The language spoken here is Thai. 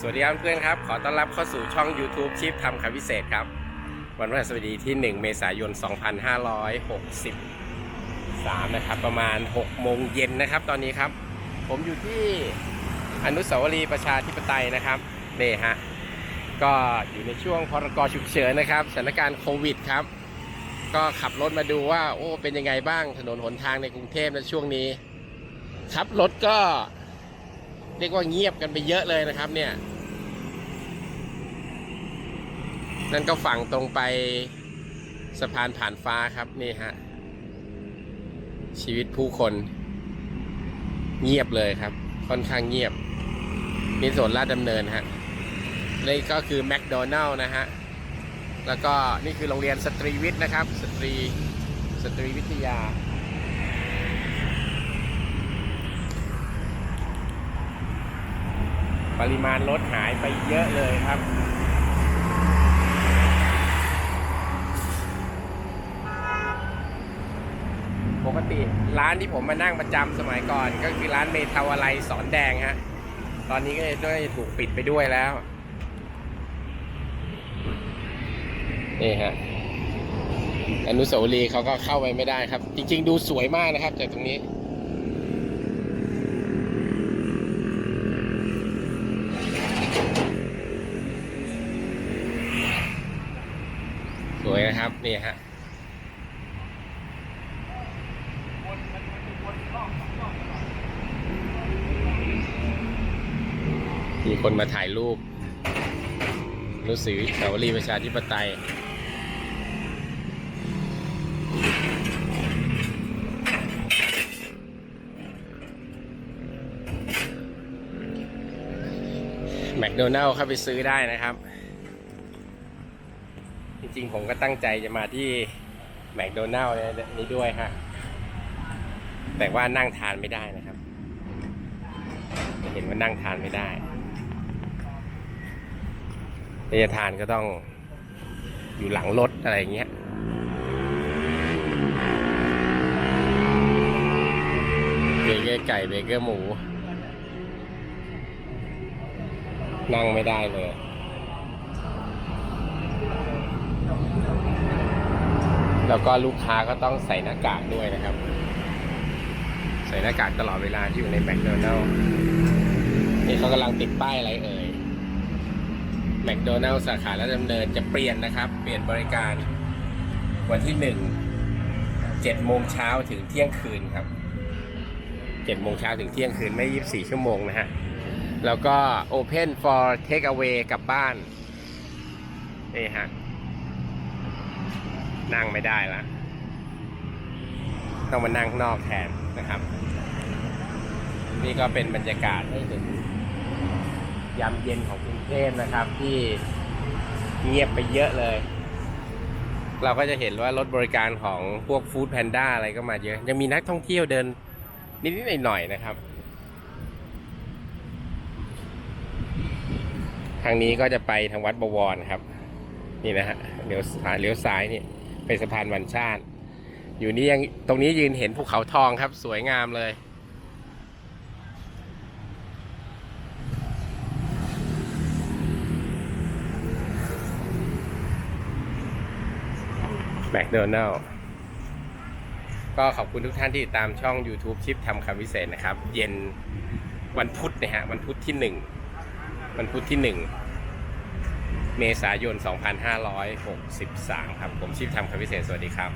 สวัสดีครับเพื่อนครับ ขอต้อนรับเข้าสู่ช่อง YouTube ชิปทำคำพิเศษครับ วันพฤหัสบดีที่ 1 เมษายน 2563 นะครับ ประมาณ 6 โมงเย็นนะครับ ตอนนี้ครับ ผมอยู่ที่อนุสาวรีย์ประชาธิปไตยนะครับนี่ฮะก็อยู่ในช่วงพรกฉุกเฉินนะครับสถานการณ์โควิดครับ ก็ขับรถมาดูว่า โอ้เป็นยังไงบ้างถนนหนทางในกรุงเทพในช่วงนี้ครับรถก็เรียกว่าเงียบกันไปเยอะเลยนะครับเนี่ย นั่นก็ฝั่งตรงไปสะพานผ่านฟ้าครับนี่ฮะ ชีวิตผู้คน เงียบเลยครับ ค่อนข้างเงียบนี่ส่วนลาดดำเนินฮะนี่ก็คือแมคโดนัลล์นะฮะ แล้วก็นี่คือโรงเรียนสตรีวิทย์นะครับ สตรีสตรีวิทยา ปริมาณรถหายไปเยอะเลยครับ ปกติ ร้านที่ผมมานั่งประจำสมัยก่อน ก็คือร้านเมทาวาไลสอนแดงฮะ ตอนนี้ก็เลยด้วยถูกปิดไปด้วยแล้ว นี่ฮะ อนุสาวรีย์เขาก็เข้าไปไม่ได้ครับ จริง ๆ ดูสวยมากนะครับจากตรงนี้สวยนะครับนี่ฮะ มีคนมาถ่ายรูปรู้สึกสาวรีประชาธิปไตย แมคโดนัลล์เข้าไปซื้อได้นะครับ จริงๆ ผมก็ตั้งใจจะมาที่แมคโดนัลล์นี้ด้วยฮะ แต่ว่านั่งทานไม่ได้นะครับ เห็นว่านั่งทานไม่ได้ ถ้าจะทานก็ต้องอยู่หลังรถอะไรอย่างเงี้ยเบเกอร์ไก่เบเกอร์หมู นั่งไม่ได้เลยแล้วก็ลูกค้าก็ต้องใส่หน้ากากด้วยนะครับ ใส่หน้ากากตลอดเวลาที่อยู่ในแมคโดนัลล์นี่เขากำลังติดป้ายอะไรเอ่ย แมคโดนัลล์สาขาและดำเนินจะเปลี่ยนนะครับ เปลี่ยนบริการวันที่หนึ่งเจ็ดโมงเช้าถึงเที่ยงคืนครับเจ็ดโมงเช้าถึงเที่ยงคืนไม่ยี่สิบสี่ชั่วโมงนะฮะ แล้วก็ Open for Take Away กลับบ้าน นี่ฮะ นั่งไม่ได้ละต้องมานั่งข้างนอกแทนนะครับ นี่ก็เป็นบรรยากาศให้ถึง ยามเย็นของกรุงเทพนะครับ ที่เงียบไปเยอะเลย เราก็จะเห็นว่ารถบริการของพวกฟู้ดแพนด้าอะไรก็มาเยอะ ยังมีนักท่องเที่ยวเดินนิดๆหน่อยๆนะครับ ทางนี้ก็จะไปทางวัดบวรครับ นี่นะฮะเลี้ยวซ้ายเลี้ยวซ้ายนี่ไปสะพานวันชาติ อยู่นี่ยังตรงนี้ยืนเห็นภูเขาทองครับ สวยงามเลย มคโดนัลก็ขอบคุณทุกท่านที่ติดตามช่อง YouTube ชิปทำคำพิเศษนะครับ เย็นวันพุธนะฮะวันพุธที่หนึ่งวันพุธที่หนึ่งเมษายน 2563 ครับ ผมชิปทำคำพิเศษ สวัสดีครับ